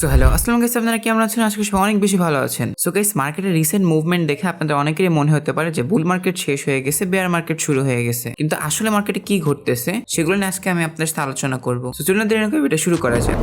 So hello আসসালাম guys আপনারা কেমন আছেন? আজকে সবাই অনেক বেশি ভালো আছেন। সো গাইস মার্কেটের রিসেন্ট মুভমেন্ট দেখে আপনাদের অনেকেরই মনে হতে পারে যে বুল মার্কেট শেষ হয়ে গেছে বেয়ার মার্কেট শুরু হয়ে গেছে। কিন্তু আসলে মার্কেটে কি ঘটতেছে, সেগুলো নিয়ে আজকে আমি আপনার সাথে আলোচনা করব। সো চলুন দেরি না ভিডিও শুরু করা যাক।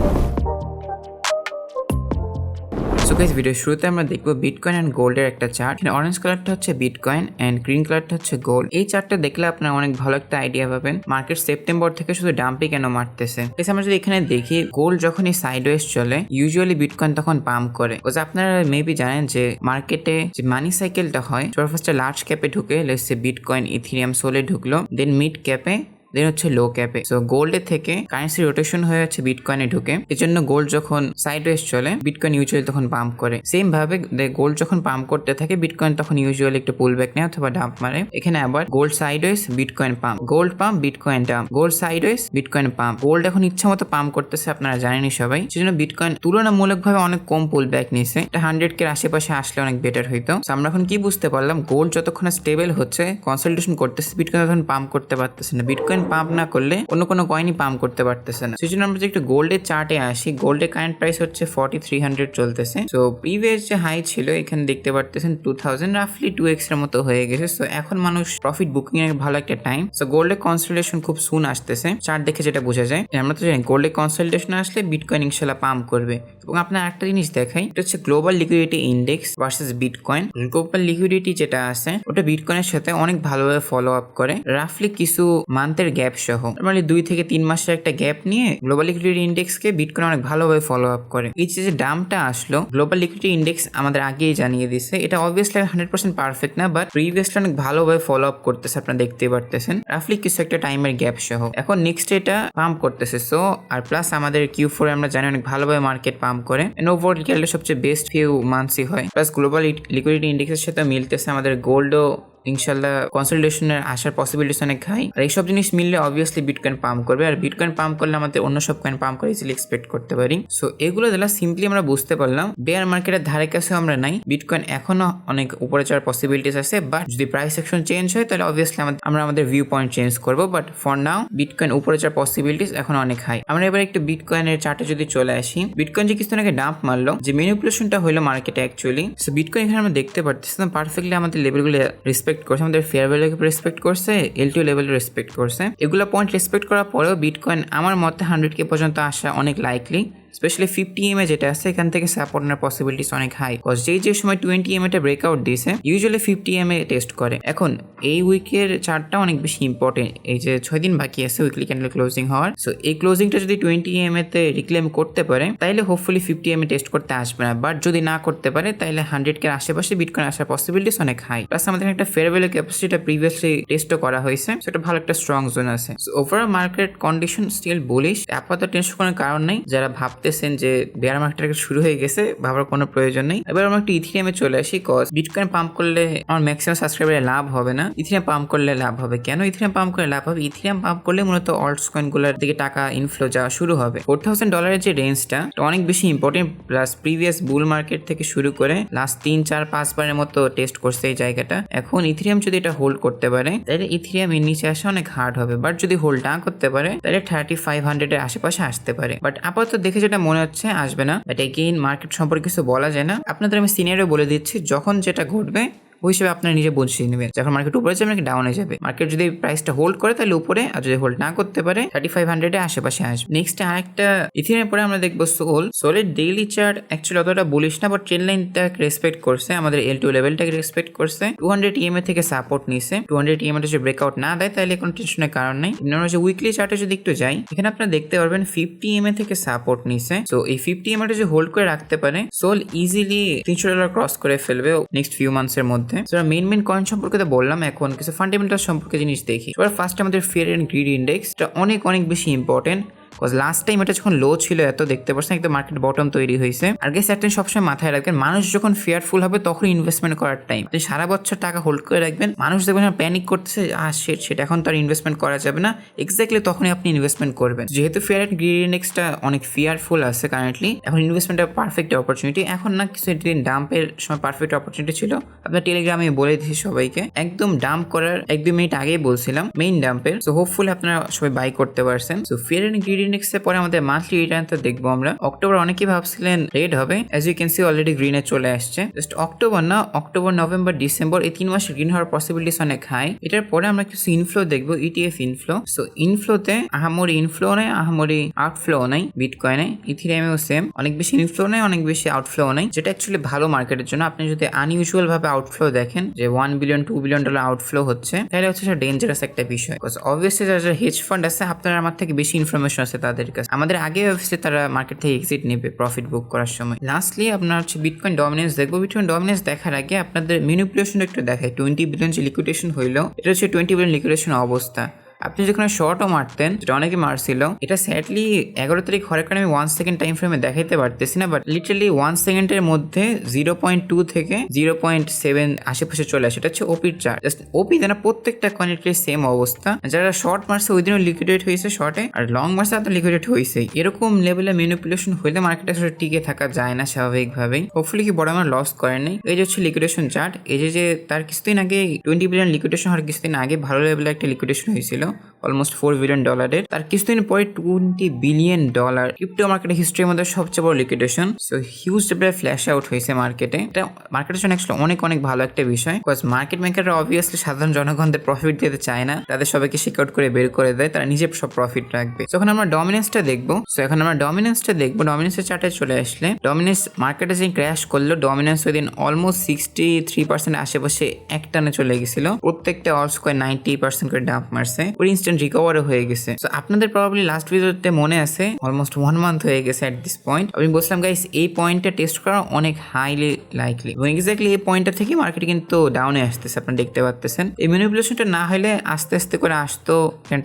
সো ভিডিও শুরুতে আমরা দেখব বিটকয়েন অ্যান্ড গোল্ডের একটা চার্ট এখানে অরেঞ্জ কালারটা হচ্ছে বিটকয়েন অ্যান্ড গ্রিন কালারটা হচ্ছে গোল্ড এই চার্টটা দেখলে আপনারা অনেক ভালো একটা আইডিয়া পাবেন। মার্কেট সেপ্টেম্বর থেকে শুধু ডাম্পি কেন মারতেছে? গাইস আমরা যদি এখানে দেখি গোল্ড যখন এই সাইডওয়েজ চলে ইউজুয়ালি বিটকয়েন তখন পাম্প করে। বিকজ আপনারা মেবি জানেন যে মার্কেটে যে মানি সাইকেলটা হয় সবার ফার্স্টে লার্জ ক্যাপে ঢুকে লেটস বিটকয়েন ইথিরিয়াম সোলে ঢুকলো দেন মিড ক্যাপে দেন হচ্ছে লো ক্যাপে সো গোল্ডের থেকে কারেন্সি রোটেশন হয়ে যাচ্ছে বিটকয়েনে ঢুকে। এই জন্য গোল্ড যখন সাইড চলে বিটকয়েন ইউজুয়ালি তখন পাম্প করে। সেম ভাবে গোল্ড যখন পাম্প করতে থাকে বিটকয়েন তখন ইউজুয়ালি একটু পুল ব্যাক নেয় অথবা ডাম্প মারে। এখানে আবার gold side bitcoin pump gold pump bitcoin dump gold side bitcoin pump gold এখন ইচ্ছা মতো পাম্প করতেছে আপনারা জানেনই সবাই। সেজন্য বিটকয়েন তুলনামূলকভাবে অনেক কম পুল ব্যাক নিয়েছে। এটা হান্ড্রেড কে আশেপাশে আসলে অনেক বেটার হইতো। আমরা এখন কি বুঝতে পারলাম? গোল্ড যতক্ষণ স্টেবল হচ্ছে কনসালটেশন করতেছে বিটকয়েন তখন পাম্প করতে পারতেছে না। বিটকয়েন পাম্প না করলে অন্য কোনো কয়েনই পাম্প করতে পারতেছে না। সেই জন্য আমরা যদি একটু গোল্ডের চার্টে আসি। গোল্ডের কারেন্ট প্রাইস হচ্ছে ফর্টি থ্রি হান্ড্রেড চলতেছে। তো প্রিভিয়াস যে হাই ছিল, এখানে দেখতে পারতেছেন টু থাউজেন্ড রাফলি টু এক্সের মতো হয়ে গেছে। সো এখন মানুষ প্রফিট বুকিং এর ভালো একটা টাইম সো গোল্ডের কনসালটেশন খুব সুন আসতেছে। চার্ট দেখে যেটা বোঝা যায় আমরা তো জানি গোল্ডের কনসালটেশন আসলে বিটকয়েন ইনশাল্লাহ পাম্প করবে। এবং আপনার একটা জিনিস দেখাই, এটা হচ্ছে global liquidity index versus bitcoin global liquidity যেটা আছে, ওটা বিটকয়েনের সাথে অনেক ভালোভাবে ফলো আপ করে। রাফলি কিছু মান্থের গ্যাপ সহ নর্মালি দুই থেকে তিন মাসের একটা গ্যাপ নিয়ে গ্লোবাল লিকুইডিটি ইন্ডেক্স ইন্ডেক্সকে বিটকয়েন অনেক ভালোভাবে ফলো আপ করে। এই যে দামটা আসলো গ্লোবাল লিকুইডিটি ইন্ডেক্স আমাদের আগেই জানিয়ে দিছে এটা অবভিয়াসলি হান্ড্রেড পার্সেন্ট পারফেক্ট না বাট প্রিভিয়াসলি অনেক ভালোভাবে ফলো আপ করতেছে আপনারা দেখতে পারতেছেন। রাফলি কিছু একটা টাইমের গ্যাপ সহ এখন নেক্সট এটা পাম্প করতেছে। সো আর প্লাস আমাদের কিউ ফোর আমরা জানি অনেক ভালোভাবে মার্কেট পাম্প করে। ওভার গেলে সবচেয়ে বেস্ট ফিউ মান্থসই হয়। প্লাস গ্লোবাল লিকুইডিটি ইন্ডেক্সের সাথে মিলতেছে আমাদের গোল্ডও ইনশাল্লাহ কনসালটেশনের আসার পসিবিলিটিস অনেক হাই আর এইসব জিনিস মিললে অবভিয়াসলি বিটকয়েন পাম্প করবে। আর বিটকয়েন পাম্প করলে আমাদের অন্য সব কয়েন পাম্প করে ইজিলি এক্সপেক্ট করতে পারি। সো এগুলো দিলা সিম্পলি আমরা বুঝতে পারলাম বেয়ার মার্কেটের ধারে কাছে আমরা নাই। বিটকয়েন এখনও অনেক উপরে যাওয়ার পসিবিলিটিস আছে। বাট যদি প্রাইস সেকশন চেঞ্জ হয়, তাহলে অবভিয়াসলি আমরা আমাদের ভিউ পয়েন্ট চেঞ্জ করব। বাট ফর নাও বিটকয়েন উপরে যাওয়ার পসিবিলিটিস এখন অনেক হাই আমরা এবার একটু বিটকয়েনের চার্টে যদি চলে আসি। বিটকয়েন যে কিছুদিন আগে ডাম্প মারলো, যে ম্যানিপুলেশনটা হলো মার্কেটে অ্যাকচুয়ালি সো বিটকয়েন এখানে আমরা দেখতে পারতেছিলাম পারফেক্টলি আমাদের লেভেলগুলো রেসপেক্ট করছে, আমাদের ফেয়ার ভ্যালুকে রেসপেক্ট করছে এল টু লেভেল রেসপেক্ট করছে। এগুলো পয়েন্ট রেসপেক্ট করার পরেও বিটকয়েন আমার মতে হান্ড্রেড কে পর্যন্ত আসা অনেক likely specially fifty M A যেটা আছে, এখান থেকে সাপোর্ট পসিবিলিটিস অনেক হাই কজ যেই যে সময় টোয়েন্টি এম এটা ব্রেকআউট দিয়েছে usually fifty M A test করে। এখন এই উইকের চার্টটা অনেক বেশি ইম্পর্টেন্ট এই যে ছয় দিন বাকি আছে উইকলি ক্যান্ডেল ক্লোজিং হওয়ার। সো এই ক্লোজিংটা যদি টোয়েন্টি এম এতে রিক্লেম করতে পারে তাহলে hopefully fifty M A test করতে আসবে না। বাট যদি না করতে পারে তাহলে হান্ড্রেড কে আশেপাশে বিটকয়েন আসার পসিবিলিটিস অনেক হাই প্লাস আমাদের একটা ফেয়ার ক্যাপাসিটিটা প্রিভিয়াসলি টেস্টও করা হয়েছে, সেটা ভালো একটা স্ট্রং জোন আছে। So overall market condition still bullish আপাতত টেনশন করার কারণ নেই। যারা ভাবতেছেন যে বেয়ার মার্কেট শুরু হয়ে গেছে, ভাবার কোনো প্রয়োজন নেই। এবার আমরা একটু ইথিরিয়ামে চলে আসি কজ বিটকয়েন পাম্প করলে আমার ম্যাক্সিমাম সাবস্ক্রাইবারে লাভ হবে না। ইথিরিয়াম পাম্প করলে লাভ হবে কেন? ইথিরিয়াম পাম্প করলে লাভ হবে? ইথিরিয়াম পাম্প করলে মূলত অল্টস কয়েনগুলোর দিকে টাকা ইনফ্লো যাওয়া শুরু হবে। ফোর থাউজেন্ড ডলারের যে রেঞ্জটা অনেক বেশি important plus previous bull market থেকে শুরু করে লাস্ট তিন, চার পাঁচবারের মতো টেস্ট করছে এই জায়গাটা। এখন ইথিরিয়াম যদি এটা হোল্ড করতে পারে, তাহলে ইথিরিয়াম এর নিচে আসা অনেক হার্ড হবে। বাট যদি হোল্ড না করতে পারে, তাহলে থার্টি ফাইভ হান্ড্রেডের আশেপাশে আসতে পারে। বাট আপাতত দেখে যেটা মনে হচ্ছে, আসবে না। বাট এগেইন মার্কেট সম্পর্কে কিছু বলা যায় না। আপনাদের আমি সিনিয়রও বলে দিচ্ছি, যখন যেটা ঘটবে ওই হিসেবে আপনারা নিজে বুঝিয়ে নেবেন। যখন মার্কেট উপরে যাবে নাকি ডাউনে যাবে। মার্কেট যদি প্রাইসটা হোল্ড করে, তাহলে উপরে, আর যদি হোল্ড না করতে পারে থার্টি ফাইভ হান্ড্রেডে আশেপাশে আসবে। নেক্সট আরেকটা ইথিনের পরে আমরা দেখব সোল সোলের ডেইলি চার্ট অ্যাকচুয়ালি অতটা বলিস না বাট ট্রেন লাইনটাকে রেসপেক্ট করছে। আমাদের এল টু লেভেলটাকে রেসপেক্ট করছে। টু হান্ড্রেড ইএমএ থেকে সাপোর্ট নিছে। টু হান্ড্রেড ইএমএ যদি ব্রেকআউট না দেয়, তাহলে কোনো টেনশনের কারণ নেই। আমরা যে উইকলি চার্টে যদি একটু যাই, এখানে আপনারা দেখতে পারবেন ফিফটি এমএ থেকে সাপোর্ট নিছে। তো এই ফিফটি এমএ যদি হোল্ড করে রাখতে পারে সোল ইজিলি তিনশো ডলার ক্রস করে ফেলবে নেক্সট ফিউ মান্থস এর মধ্যে। মেন মেন কয়েন সম্পর্কে তো বললাম এখন, কিছু ফান্ডামেন্টাল সম্পর্কে জিনিস দেখি। এবার ফার্স্ট আমাদের ফিয়ার অ্যান্ড গ্রিড ইন্ডেক্স এটা অনেক অনেক বেশি ইম্পর্টেন্ট বিকজ লাস্ট টাইম এটা যখন লো ছিল, এত দেখতে পাচ্ছেন একদম মার্কেট বটম তৈরি হয়েছে। আর গেস একটা সবসময় মাথায় রাখবেন, মানুষ যখন ফেয়ারফুল হবে, তখন ইনভেস্টমেন্ট করার টাইম সারা বছর টাকা হোল্ড করে রাখবেন, মানুষ দেখবেন প্যানিক করতেছে আর সেট এখন তো আর ইনভেস্টমেন্ট করা যাবে না। এক্স্যাক্টলি তখনই আপনি ইনভেস্টমেন্ট করবেন। যেহেতু ফেয়ার অ্যান্ড গ্রিড ইন্ডেক্সটা অনেক ফিয়ারফুল আছে কারেন্টলি এখন ইনভেস্টমেন্টের পারফেক্ট অপরচুনিটি এখন না কিছু দিন ডাম্পের সময় পারফেক্ট অপরচুনিটি ছিল। আপনার টেলিগ্রামে বলে দিয়েছি সবাইকে। একদম ডাম্প করার এক দুই মিনিট আগেই বলছিলাম মেইন ডাম্পের সো হোপফুলি আপনারা সবাই বাই করতে পারছেন। সো ফেয়ার অ্যান্ড গ্রিড ইন্ডেক্সে পরে আমাদের মান্থলি রিটার্ন তো দেখব আমরা। অক্টোবর অনেকেই ভাবছিলেন রেড হবে। As you can see already গ্রিনে চলে আসছে। জাস্ট অক্টোবর না অক্টোবর নভেম্বর ডিসেম্বর এই তিন মাসে গ্রিন হওয়ার পসিবিলিটিস অনেক হাই এটার পরে আমরা কিছু ইনফ্লো দেখব ইটিএফ ইনফ্লো সো ইনফ্লোতে আহামরি ইনফ্লো নেই, আহামরি আউটফ্লো নাই বিটকয়েনে ইথিরিয়ামেও সেম অনেক বেশি ইনফ্লো নেই, অনেক বেশি আউটফ্লো নেই। যেটা অ্যাকচুয়ালি ভালো মার্কেটের জন্য। আপনি যদি আনইউজুয়াল ভাবে আউটফ্লো দেখেন, যে one billion two billion dollar outflow হচ্ছে, তাহলে হচ্ছে সেটা ডেঞ্জারাস একটা বিষয়। অবভিয়াসলি যারা হেজ ফান্ড আছে, আপনার আমার থেকে বেশি ইনফরমেশন আছে। তাদের কাছে। আমাদের আগে অফিসে তারা মার্কেট থেকে এক্সিট নেবে প্রফিট বুক করার সময়। লাস্টলি আপনার হচ্ছে বিটকয়েন ডমিনেন্স দেখব। বিটকয়েন ডমিনেন্স দেখার আগে আপনাদের মিনিপুলেশন একটু দেখায় টোয়েন্টি বিলিয়ন লিকুইডেশন হইল, এটা হচ্ছে টোয়েন্টি বিলিয়ন লিকুইডেশন অবস্থা। আপনি যেখানে শর্টও মারতেন, যেটা অনেকে মারছিল, এটা স্যাডলি এগারো তারিখ কারণে আমি ওয়ান সেকেন্ড টাইম ফ্রেমে দেখাইতে পারতেছি না বাট লিটারালি ওয়ান সেকেন্ডের মধ্যে জিরো পয়েন্ট টু থেকে জিরো পয়েন্ট সেভেন আশেপাশে চলে আসে। এটা হচ্ছে ওপির চার্ট জাস্ট ওপি যেন প্রত্যেকটা কয়েনের সেম অবস্থা। যারা শর্ট মারছে, ওই দিনও লিকুইডেট হয়েছে শর্টে আর লং মারছে আপনার লিকুইডেট হয়েছে এরকম লেভেলে ম্যানিপুলেশন হলে মার্কেটে আসলে টিকে থাকা যায় না স্বাভাবিকভাবেই। হোপফুলি কি বড় আমার লস করেনি এই যে হচ্ছে লিকুইডেশন চার্ট এই যে যে তার কিছুদিন আগে টোয়েন্টি বিলিয়ন লিকুইডেশন হওয়ার কিছুদিন আগে ভালো লেভেলে একটা লিকুইডেশন হয়েছিল। know অলমোস্ট ফোর বিলিয়ন ডলারের তার কিছুদিন পরে টোয়েন্টি বিলিয়ন ডলার ক্রিপ্টো মার্কেটের হিস্ট্রির মধ্যে সবচেয়ে বড় লিকুইডেশন সো হিউজ লেভেলে ফ্ল্যাশ আউট হয়েছে মার্কেটে এটা মার্কেটের জন্য অ্যাকচুয়ালি অনেক অনেক ভালো একটা বিষয়। বিকজ মার্কেট মেকাররা অবভিয়াসলি সাধারণ জনগণদের প্রফিট দিতে চায় না। তাদের সবাইকে শিক আউট করে বের করে দেয়। তারা নিজে সব প্রফিট রাখবে। যখন আমরা ডমিনেন্সটা দেখব। সো এখন আমরা ডমিনেন্সটা দেখব। ডমিনেন্সের চার্টে চলে আসলে ডমিনেন্স মার্কেটে যে ক্র্যাশ করল ডমিনেন্স ওই দিন অলমোস্ট সিক্সটি থ্রি পার্সেন্ট আশেপাশে এক টানে চলে গেছিল। প্রত্যেকটা অল স্কোয়ার নাইনটি পার্সেন্ট করে ডাম্প মারছে। ওর ইনস্ট্যান্ট রিকভারও হয়ে গেছে। তো আপনাদের প্রবাবলি লাস্ট ভিডিওতে মনে আছে অলমোস্ট ওয়ান মান্থ হয়ে গেছে অ্যাট দিস পয়েন্ট আমি বলছিলাম গাইস এই পয়েন্টটা টেস্ট করা অনেক হাইলি লাইকলি এবং এক্স্যাক্টলি এই পয়েন্টটা থেকে মার্কেট কিন্তু ডাউনে আসতেছে, আপনারা দেখতে পাচ্ছেন এই ম্যানিপুলেশনটা না হলে আস্তে আস্তে করে আসতো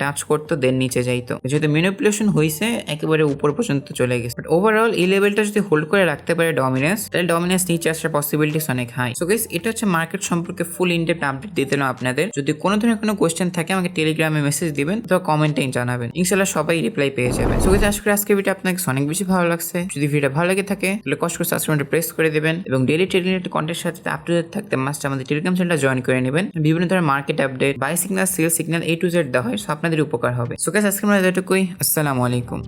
টাচ করতো দেন নিচে যাইতো। যেহেতু ম্যানিপুলেশন হয়েছে একেবারে উপর পর্যন্ত চলে গেছে। বাট ওভারঅল এই লেভেলটা যদি হোল্ড করে রাখতে পারে ডমিনেন্স তাহলে ডমিনেন্স নিচে আসার পসিবিলিটিস অনেক হাই সো গাইস এটা হচ্ছে মার্কেট সম্পর্কে ফুল ইনডেপ্ট আপডেট দিলাম আপনাদের। যদি কোনো ধরনের কোনো কোয়েশ্চেন থাকে, আমাকে টেলিগ্রামে মেসেজ দিবেন অথবা কমেন্টে জানাবেন। ইনশাল্লাহ সবাই রিপ্লাই পেয়ে যাবেন। সো গাইস আজকে আজকে ভিডিও আপনাকে অনেক বেশি ভালো লাগছে। যদি ভিডিও ভালো লাগে থাকে, তাহলে কষ্ট করে সাবস্ক্রাইব প্রেস করে দেবেন এবং ডেলি টেলিগ্রাম কন্টেন্টের সাথে আপ টু ডেট থাকতে মাস্ট আমাদের টেলিগ্রাম চ্যানেলটা জয়েন করে নেবেন। বিভিন্ন ধরনের market update buy signal sell signal A to Z দেওয়া হয় সো আপনাদের উপকার হবে। সো গাইস আজকে আমরা এতটুকুই। আসসালামু আলাইকুম।